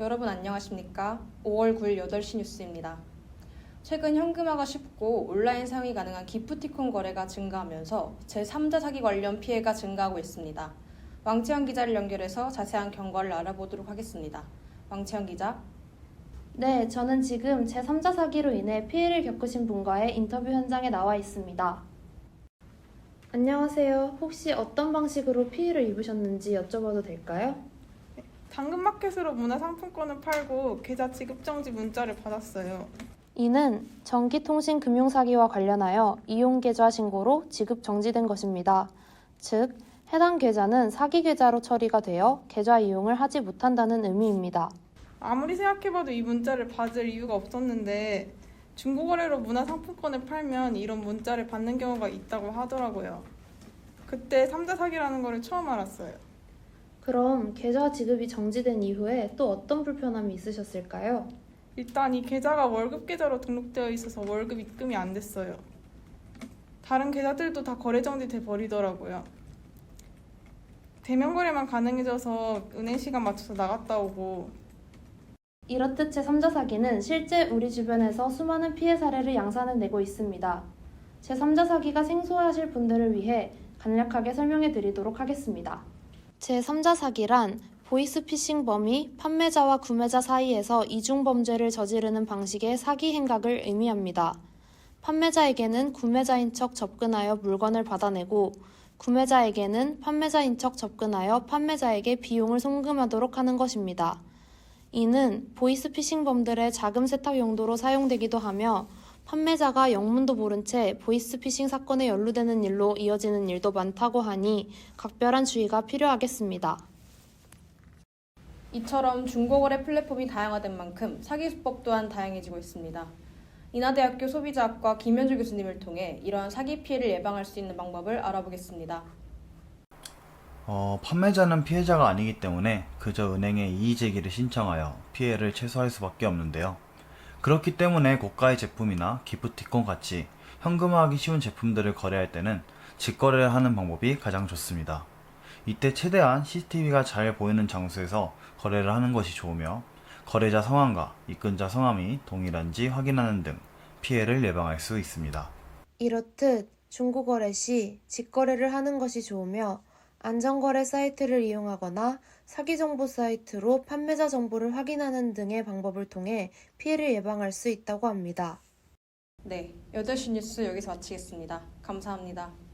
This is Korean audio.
여러분 안녕하십니까? 5월 9일 8시 뉴스입니다. 최근 현금화가 쉽고 온라인 사용이 가능한 기프티콘 거래가 증가하면서 제3자 사기 관련 피해가 증가하고 있습니다. 왕채현 기자를 연결해서 자세한 경과를 알아보도록 하겠습니다. 왕채현 기자. 네, 저는 지금 제3자 사기로 인해 피해를 겪으신 분과의 인터뷰 현장에 나와 있습니다. 안녕하세요. 혹시 어떤 방식으로 피해를 입으셨는지 여쭤봐도 될까요? 당근마켓으로 문화상품권을 팔고 계좌 지급정지 문자를 받았어요. 이는 전기통신 금융사기와 관련하여 이용계좌 신고로 지급 정지된 것입니다. 즉, 해당 계좌는 사기 계좌로 처리가 되어 계좌 이용을 하지 못한다는 의미입니다. 아무리 생각해봐도 이 문자를 받을 이유가 없었는데 중고거래로 문화상품권을 팔면 이런 문자를 받는 경우가 있다고 하더라고요. 그때 삼자 사기라는 거를 처음 알았어요. 그럼 계좌 지급이 정지된 이후에 또 어떤 불편함이 있으셨을까요? 일단 이 계좌가 월급 계좌로 등록되어 있어서 월급 입금이 안 됐어요. 다른 계좌들도 다 거래 정지돼 버리더라고요. 대면 거래만 가능해져서 은행 시간 맞춰서 나갔다 오고 이렇듯 제3자 사기는 실제 우리 주변에서 수많은 피해 사례를 양산해내고 있습니다. 제3자 사기가 생소하실 분들을 위해 간략하게 설명해 드리도록 하겠습니다. 제3자 사기란 보이스피싱 범이 판매자와 구매자 사이에서 이중 범죄를 저지르는 방식의 사기 행각을 의미합니다. 판매자에게는 구매자인 척 접근하여 물건을 받아내고 구매자에게는 판매자인 척 접근하여 판매자에게 비용을 송금하도록 하는 것입니다. 이는 보이스피싱범들의 자금 세탁 용도로 사용되기도 하며 판매자가 영문도 모른 채 보이스피싱 사건에 연루되는 일로 이어지는 일도 많다고 하니 각별한 주의가 필요하겠습니다. 이처럼 중고거래 플랫폼이 다양화된 만큼 사기 수법 또한 다양해지고 있습니다. 인하대학교 소비자학과 김현주 교수님을 통해 이러한 사기 피해를 예방할 수 있는 방법을 알아보겠습니다. 어, 판매자는 피해자가 아니기 때문에 그저 은행에 이의 제기를 신청하여 피해를 최소화할 수밖에 없는데요. 그렇기 때문에 고가의 제품이나 기프티콘 같이 현금화하기 쉬운 제품들을 거래할 때는 직거래를 하는 방법이 가장 좋습니다. 이때 최대한 CCTV가 잘 보이는 장소에서 거래를 하는 것이 좋으며 거래자 성함과 입금자 성함이 동일한지 확인하는 등 피해를 예방할 수 있습니다. 이렇듯 중고거래 시 직거래를 하는 것이 좋으며 안전거래 사이트를 이용하거나 사기 정보 사이트로 판매자 정보를 확인하는 등의 방법을 통해 피해를 예방할 수 있다고 합니다. 네, 8시 뉴스 여기서 마치겠습니다. 감사합니다.